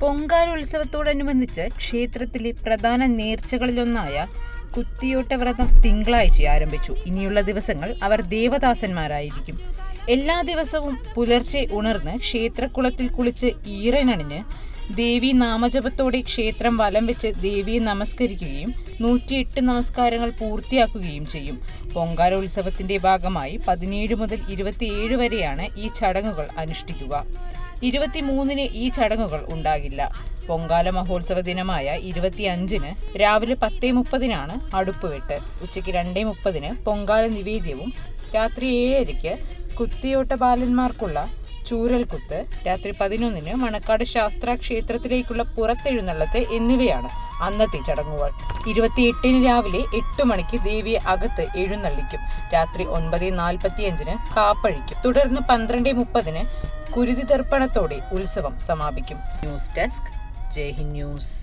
പൊങ്കാല ഉത്സവത്തോടനുബന്ധിച്ച് ക്ഷേത്രത്തിലെ പ്രധാന നേർച്ചകളിലൊന്നായ കുത്തിയോട്ട വ്രതം തിങ്കളാഴ്ച ആരംഭിച്ചു. ഇനിയുള്ള ദിവസങ്ങൾ അവർ ദേവദാസന്മാരായിരിക്കും. എല്ലാ ദിവസവും പുലർച്ചെ ഉണർന്ന് ക്ഷേത്രക്കുളത്തിൽ കുളിച്ച് ഈറനണിഞ്ഞ് ദേവി നാമജപത്തോടെ ക്ഷേത്രം വലം വെച്ച് ദേവിയെ നമസ്കരിക്കുകയും നൂറ്റിയെട്ട് നമസ്കാരങ്ങൾ പൂർത്തിയാക്കുകയും ചെയ്യും. പൊങ്കാല ഉത്സവത്തിന്റെ ഭാഗമായി പതിനേഴ് മുതൽ ഇരുപത്തിയേഴ് വരെയാണ് ഈ ചടങ്ങുകൾ അനുഷ്ഠിക്കുക. ഇരുപത്തിമൂന്നിന് ഈ ചടങ്ങുകൾ ഉണ്ടാകില്ല. പൊങ്കാല മഹോത്സവ ദിനമായ ഇരുപത്തിയഞ്ചിന് രാവിലെ പത്തേ മുപ്പതിനാണ് അടുപ്പുവെട്ട്. ഉച്ചയ്ക്ക് രണ്ടേ മുപ്പതിന് പൊങ്കാല നിവേദ്യവും രാത്രി ഏഴരയ്ക്ക് കുത്തിയോട്ട ബാലന്മാർക്കുള്ള ചൂരൽകുത്ത് രാത്രി പതിനൊന്നിന് മണക്കാട് ശാസ്ത്ര ക്ഷേത്രത്തിലേക്കുള്ള പുറത്തെഴുന്നള്ളത്ത് എന്നിവയാണ് അന്നത്തെ ചടങ്ങുകൾ. ഇരുപത്തിയെട്ടിന് രാവിലെ എട്ട് മണിക്ക് ദേവിയെ അകത്ത് എഴുന്നള്ളിക്കും. രാത്രി ഒൻപത് നാൽപ്പത്തിയഞ്ചിന് കാപ്പഴിക്കും. തുടർന്ന് പന്ത്രണ്ട് മുപ്പതിന് കുരുതി തർപ്പണത്തോടെ ഉത്സവം സമാപിക്കും. News desk Jai news.